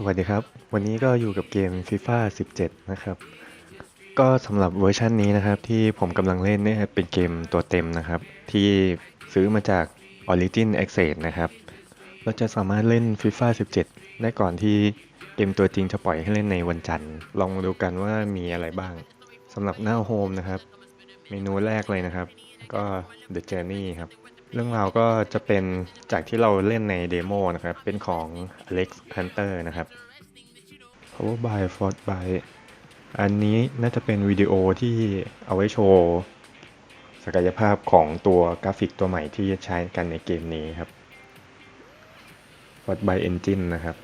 สวัสดีครับ วันนี้ก็อยู่กับเกม FIFA 17 นะครับ ก็สำหรับเวอร์ชันนี้นะครับที่ผมกำลังเล่นเนี่ยเป็นเกมตัวเต็มนะครับ ที่ซื้อมาจาก Origin Access นะครับ เราจะสามารถเล่น FIFA 17 ได้ก่อนที่เกมตัวจริงจะปล่อยให้เล่นในวันจันทร์ ลองดูกันว่ามีอะไรบ้างสำหรับหน้าโฮมนะครับ เมนูแรกเลยนะครับ ก็ The Journey ครับ เรื่องราวก็จะเป็นจากที่เราเล่นในเดโมนะครับ เป็นของ Alex Hunter นะครับ Power by f o r t by อันนี้น่าจะเป็นวิดีโอที่เอาไว้โชว์ศักยภาพของตัวกราฟิกตัวใหม่ที่ใช้กันในเกมนี้ครับ f o r t by Engine นะครับ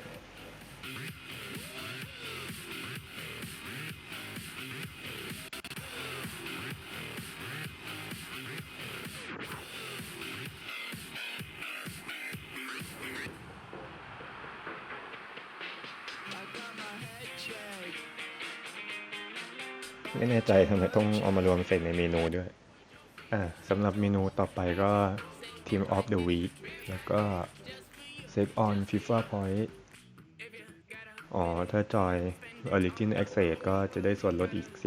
ไม่แน่ใจทำไมต้องเอามารวมเสร็จในเมนูด้วย อ่าสำหรับเมนูต่อไปก็ Team of the Week แล้วก็ Save on FIFA Point อ๋อ ถ้าจอย Origin Access ก็จะได้ส่วนลดอีก 10%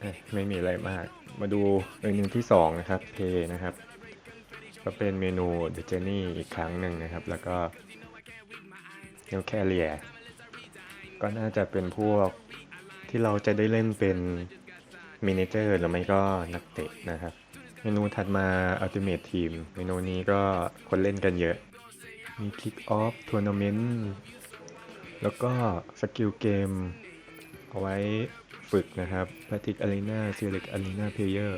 เอ้ยไม่มีอะไรมาก มาดูเมนูที่ 2 นะครับ Pay นะครับ ก็เป็นเมนู The Journey อีกครั้งหนึ่งนะครับ แล้วก็ New Carrier ก็น่าจะเป็นพวกที่เราจะได้เล่นเป็นมินิเจอร์หรือไม่ก็นักเตะนะครับ เมนูถัดมา Ultimate Team เมนูนี้ก็คนเล่นกันเยอะ มี Kick Off Tournament แล้วก็สกิลเกมเอาไว้ฝึกนะครับ Patrick Arena Select Arena Player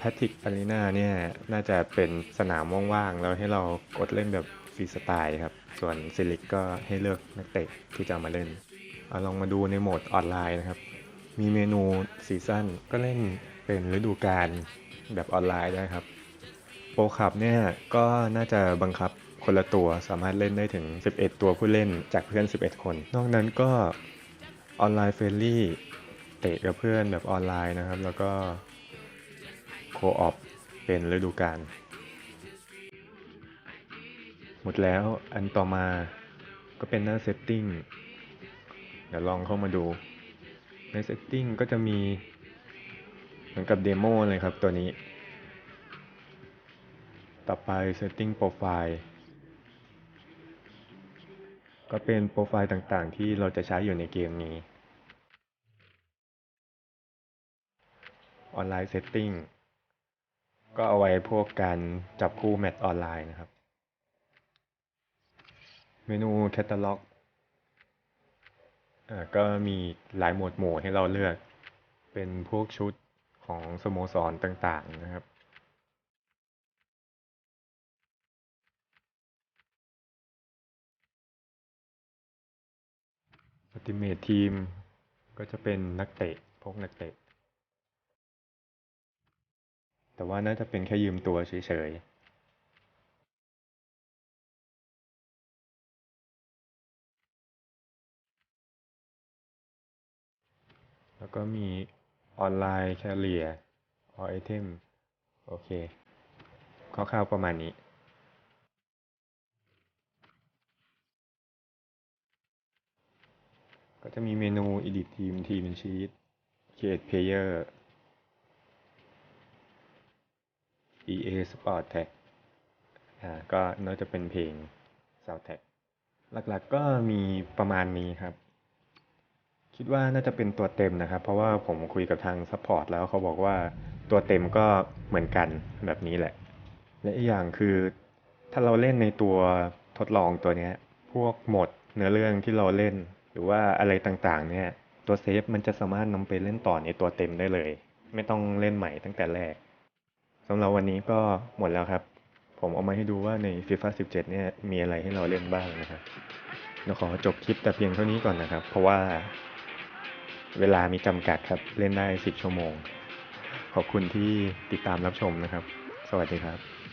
Patrick Arena เนี่ย น่าจะเป็นสนามว่างๆ แล้วให้เรากดเล่นแบบ ฟรีสไตล์ครับ ส่วน Select ก็ให้เลือกนักเตะที่จะมาเล่นเอาลองมาดูในโหมดออนไลน์นะครับ มีเมนูซีซั่นก็เล่นเป็นฤดูกาลแบบออนไลน์ได้ครับโปรคับเนี่ยก็น่าจะบังคับคนละตัวสามารถเล่นได้ถึง 11 ตัวผู้เล่นจากเพื่อน 11 คน นอกนั้นก็ออนไลน์เฟรนลี่เตะกับเพื่อนแบบออนไลน์นะครับ แล้วก็โคออปเป็นฤดูกาล หมดแล้วอันต่อมาก็เป็นหน้าเซตติ้งเดี๋ยวลองเข้ามาดูใน Setting ก็จะมีเหมือนกับเดโมเลยครับตัวนี้ ต่อไป Setting Profile ก็เป็นโปรไฟล์ต่างๆ ที่เราจะใช้อยู่ในเกมนี้ ออนไลน์ Setting ก็เอาไว้พวกการจับคู่แมตช์ออนไลน์นะครับ เมนู Catalog อ่าก็มีหลายหมวดหมู่ให้เราเลือก เป็นพวกชุดของสโมสรต่างๆนะครับ Ultimate Team ก็จะเป็นนักเตะ พวกนักเตะ แต่ว่าน่าจะเป็นแค่ยืมตัวเฉยๆ แล้วก็มีออนไลน์แคเรียออไอเทมโอเคคร่าวๆประมาณนี้ก็จะมีเมนู Edit Team Team Sheet Create Player EA Sport Tag อ่าก็น่าจะเป็นเพลง Soundtrack หลักๆก็มีประมาณนี้ครับ คิดว่าน่าจะเป็นตัวเต็มนะครับ เพราะว่าผมคุยกับทางซัพพอร์ตแล้วเขาบอกว่าตัวเต็มก็เหมือนกันแบบนี้แหละ และอีกอย่างคือ ถ้าเราเล่นในตัวทดลองตัวนี้พวกหมดเนื้อเรื่องที่เราเล่น หรือว่าอะไรต่างๆ เนี่ย ตัวเซฟมันจะสามารถนำไปเล่นต่อในตัวเต็มได้เลย ไม่ต้องเล่นใหม่ตั้งแต่แรกสำหรับวันนี้ก็หมดแล้วครับ ผมเอามาให้ดูว่าใน FIFA 17 เนี่ยมีอะไรให้เราเล่นบ้างนะครับเดี๋ยวขอจบคลิปแต่เพียงเท่านี้ก่อนนะครับ เพราะว่า เวลามีจำกัดครับ เล่นได้ 10 ชั่วโมง ขอบคุณที่ติดตามรับชมนะครับ สวัสดีครับ